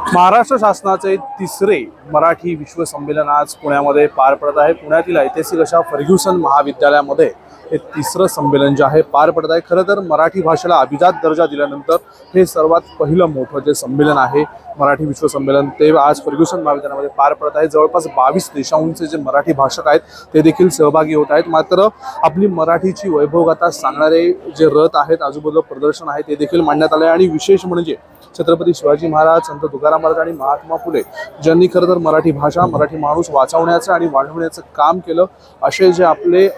महाराष्ट्र शासनाचे तिसरे मराठी विश्व संमेलन आज पुण्यामध्ये पार पडत आहे. पुण्यातील ऐतिहासिक अशा फर्ग्युसन महाविद्यालयामध्ये हे तिसरं संमेलन जे आहे पार पडत आहे. खरं तर मराठी भाषेला अभिजात दर्जा दिल्यानंतर हे सर्वात पहिलं मोठं जे संमेलन आहे मराठी विश्व संमेलन ते आज फर्ग्युसन महाविद्यालयामध्ये पार पडत आहे. जवळपास बावीस देशांचे जे मराठी भाषक आहेत ते देखील सहभागी होत आहेत. मात्र आपली मराठीची वैभवगाथा सांगणारे जे रथ आहेत आजूबाजूला प्रदर्शन आहे ते देखील मांडण्यात आले आहे. आणि विशेष म्हणजे छत्रपती शिवाजी महाराज संत तुकाराम महाराज आणि महात्मा फुले ज्यांनी खरं तर मराठी भाषा मराठी माणूस वाचवण्याचं आणि वाढवण्याचं काम केलं असे जे आपले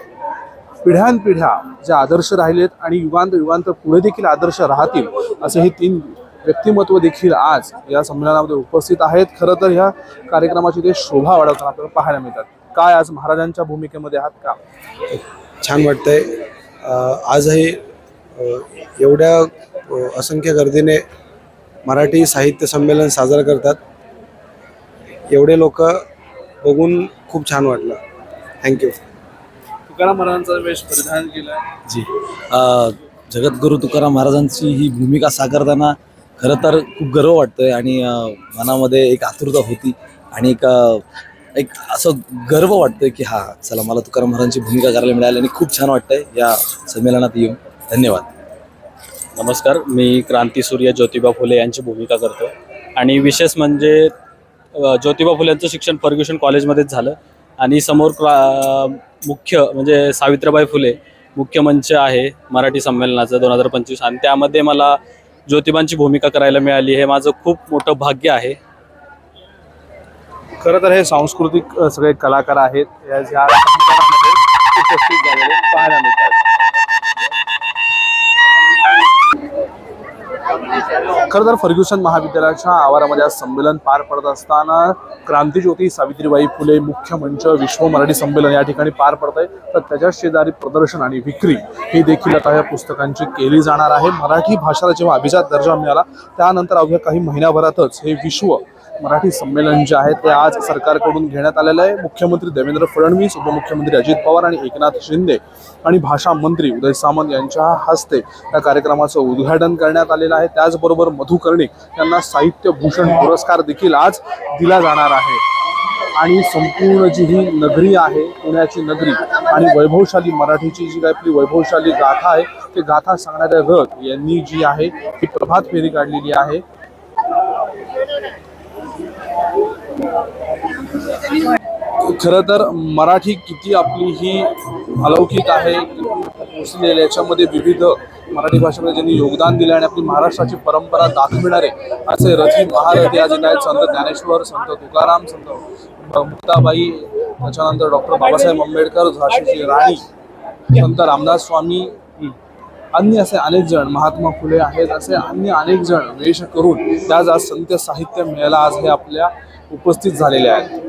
पिढ्यानपिढ्या जे आदर्श राहिलेत आणि युगांत युगांत पुढे देखील आदर्श राहतील असे हे तीन व्यक्तिमत्व देखील आज या संमेलनामध्ये उपस्थित आहेत. खरं तर ह्या कार्यक्रमाची ते शोभा वाढवताना आपल्याला पाहायला मिळतात. काय आज महाराजांच्या भूमिकेमध्ये आहात का? छान वाटतंय. अ, आजही एवढ्या असंख्य गर्दीने मराठी साहित्य संमेलन साजरं करतात. एवढे लोक बघून खूप छान वाटलं. थँक्यू तुकाराम महाराजांचा वेश परिधान केला. जी. जगद्गुरु तुकाराम महाराजांची ही भूमिका साकारताना खरं तर खूप गर्व वाटतोय आणि मनामध्ये एक आतुरता होती आणि एक एक असं गर्व वाटतोय की हा चला मला तुकाराम महाराजांची भूमिका करायला मिळाली आणि खूप छान वाटतंय या संमेलनात येऊन. धन्यवाद. नमस्कार मी क्रांतीसूर्य ज्योतिबा फुले यांची भूमिका करतो. आणि विशेष म्हणजे ज्योतिबा फुले यांचं शिक्षण फर्ग्युशन कॉलेजमध्येच झालं. आणि समोर क्रा मुख्य म्हणजे सावित्रीबाई फुले मुख्य मंच आहे मराठी संमेलनाचं दोन हजार पंचवीस. आणि त्यामध्ये मला ज्योतिबांची भूमिका करायला मिळाली. हे माझं खूप मोठं भाग्य आहे. खरं तर हे सांस्कृतिक सगळे कलाकार आहेत. या ज्या उपस्थित झालेले पाहायला मिळतात. खरंतर फर्ग्युसन महाविद्यालयाच्या आवारामध्ये आज संमेलन पार पडत असताना क्रांतीज्योती सावित्रीबाई फुले मुख्य मंच विश्व मराठी संमेलन या ठिकाणी पार पडत आहे. तर त्याच्या शेजारी प्रदर्शन आणि विक्री ही देखील आता या पुस्तकांची केली जाणार आहे. मराठी भाषेला जेव्हा अभिजात दर्जा मिळाला त्यानंतर अवघ्या काही महिन्याभरातच हे विश्व मराठी संमेलन जे आहे ते आज सरकारकडून घेण्यात आलेलं आहे. मुख्यमंत्री देवेंद्र फडणवीस उपमुख्यमंत्री अजित पवार आणि एकनाथ शिंदे आणि भाषा मंत्री उदय सामंत यांच्या हस्ते या कार्यक्रमाचं उद्घाटन करण्यात आलेलं आहे. त्याचबरोबर मधु कर्णिक यांना साहित्य भूषण पुरस्कार देखील आज दिला जाणार आहे. आणि संपूर्ण जी ही नगरी आहे पुण्याची नगरी आणि वैभवशाली मराठीची जी काय आपली वैभवशाली गाथा आहे ते गाथा सांगणाऱ्या रथ यांनी जी आहे ही प्रभात फेरी काढलेली आहे. खरं तर मराठी किती आपली ही अलौकिक आहे. पोचलेली याच्यामध्ये विविध मराठी भाषेमध्ये ज्यांनी योगदान दिलं आणि आपली महाराष्ट्राची परंपरा दाखविणारे असे रथी महारथी आज येत आहेत. संत ज्ञानेश्वर संत तुकाराम संत मुक्ताबाई त्याच्यानंतर डॉक्टर बाबासाहेब आंबेडकर झाशीची राणी संत रामदास स्वामी अन्य असे अनेक जण महात्मा फुले आहेत. असे अन्य अनेक जण वेश करून त्याच आज संत साहित्य मेळायला आज हे आपल्या उपस्थित झालेले आहेत.